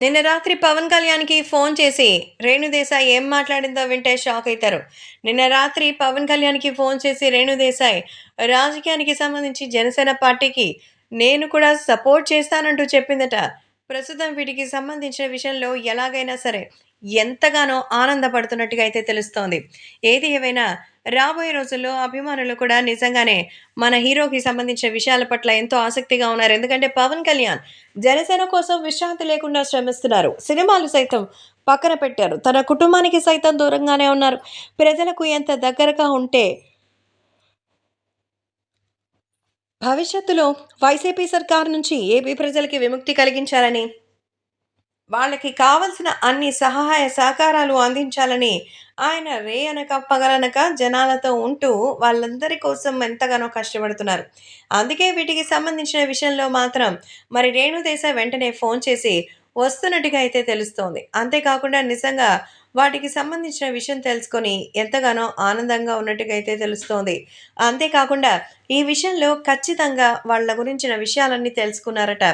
నిన్న రాత్రి పవన్ కళ్యాణ్కి ఫోన్ చేసి రేణుదేశాయ్ ఏం మాట్లాడిందో వింటే షాక్ అవుతారు నిన్న రాత్రి పవన్ కళ్యాణ్కి ఫోన్ చేసి రేణుదేశాయ్ రాజకీయానికి సంబంధించి జనసేన పార్టీకి నేను కూడా సపోర్ట్ చేస్తానంటూ చెప్పిందట. ప్రస్తుతం వీటికి సంబంధించిన విషయంలో ఎలాగైనా సరే ఎంతగానో ఆనందపడుతున్నట్టుగా అయితే తెలుస్తోంది. ఏది ఏవైనా రాబోయే రోజుల్లో అభిమానులు కూడా నిజంగానే మన హీరోకి సంబంధించిన విషయాల పట్ల ఎంతో ఆసక్తిగా ఉన్నారు. ఎందుకంటే పవన్ కళ్యాణ్ జనసేన కోసం విశ్రాంతి లేకుండా శ్రమిస్తున్నారు. సినిమాలు సైతం పక్కన పెట్టారు. తన కుటుంబానికి సైతం దూరంగానే ఉన్నారు. ప్రజలకు ఎంత దగ్గరగా ఉంటే భవిష్యత్తులో వైసీపీ సర్కార్ నుంచి ఏపీ ప్రజలకి విముక్తి కలిగించాలని వాళ్ళకి కావలసిన అన్ని సహాయ సహకారాలు అందించాలని ఆయన రే అనక పగలనక జనాలతో ఉంటూ వాళ్ళందరి కోసం ఎంతగానో కష్టపడుతున్నారు. అందుకే వీటికి సంబంధించిన విషయంలో మాత్రం మరి రేణుదేశ వెంటనే ఫోన్ చేసి వస్తున్నట్టుగా అయితే తెలుస్తోంది. అంతేకాకుండా నిజంగా వాటికి సంబంధించిన విషయం తెలుసుకొని ఎంతగానో ఆనందంగా ఉన్నట్టుగా అయితే తెలుస్తోంది. అంతేకాకుండా ఈ విషయంలో ఖచ్చితంగా వాళ్ళ గురించిన విషయాలన్నీ తెలుసుకున్నారట.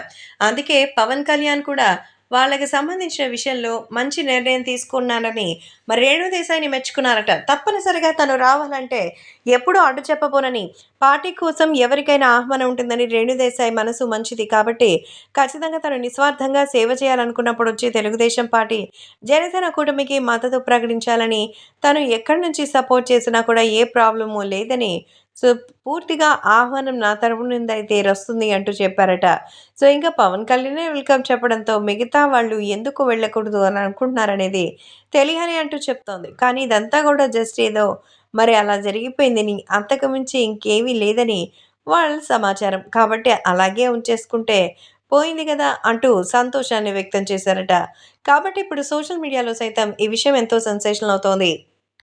అందుకే పవన్ కళ్యాణ్ కూడా వాళ్ళకి సంబంధించిన విషయంలో మంచి నిర్ణయం తీసుకున్నానని మరి రేణు దేశాయిని మెచ్చుకున్నారట. తప్పనిసరిగా తను రావాలంటే ఎప్పుడూ అడ్డు చెప్పబోనని పార్టీ కోసం ఎవరికైనా ఆహ్వానం ఉంటుందని రేణుదేశాయ్ మనసు మంచిది కాబట్టి ఖచ్చితంగా తను నిస్వార్థంగా సేవ చేయాలనుకున్నప్పుడు వచ్చి తెలుగుదేశం పార్టీ జనసేన కూటమికి మద్దతు ప్రకటించాలని తను ఎక్కడి నుంచి సపోర్ట్ చేసినా కూడా ఏ ప్రాబ్లము లేదని సో పూర్తిగా ఆహ్వానం నా తరపు నుండి అయితే వస్తుంది అంటూ చెప్పారట. సో ఇంకా పవన్ కళ్యాణ్ వెల్కమ్ చెప్పడంతో మిగతా వాళ్ళు ఎందుకు వెళ్ళకూడదు అని అనుకుంటున్నారనేది తెలియని అంటూ చెప్తోంది. కానీ ఇదంతా కూడా జస్ట్ ఏదో మరి అలా జరిగిపోయిందని అంతకుమించి ఇంకేమీ లేదని వాళ్ళ సమాచారం. కాబట్టి అలాగే ఉంచేసుకుంటే పోయింది కదా అంటూ సంతోషాన్ని వ్యక్తం చేశారట. కాబట్టి ఇప్పుడు సోషల్ మీడియాలో సైతం ఈ విషయం ఎంతో సెన్సేషన్ అవుతోంది.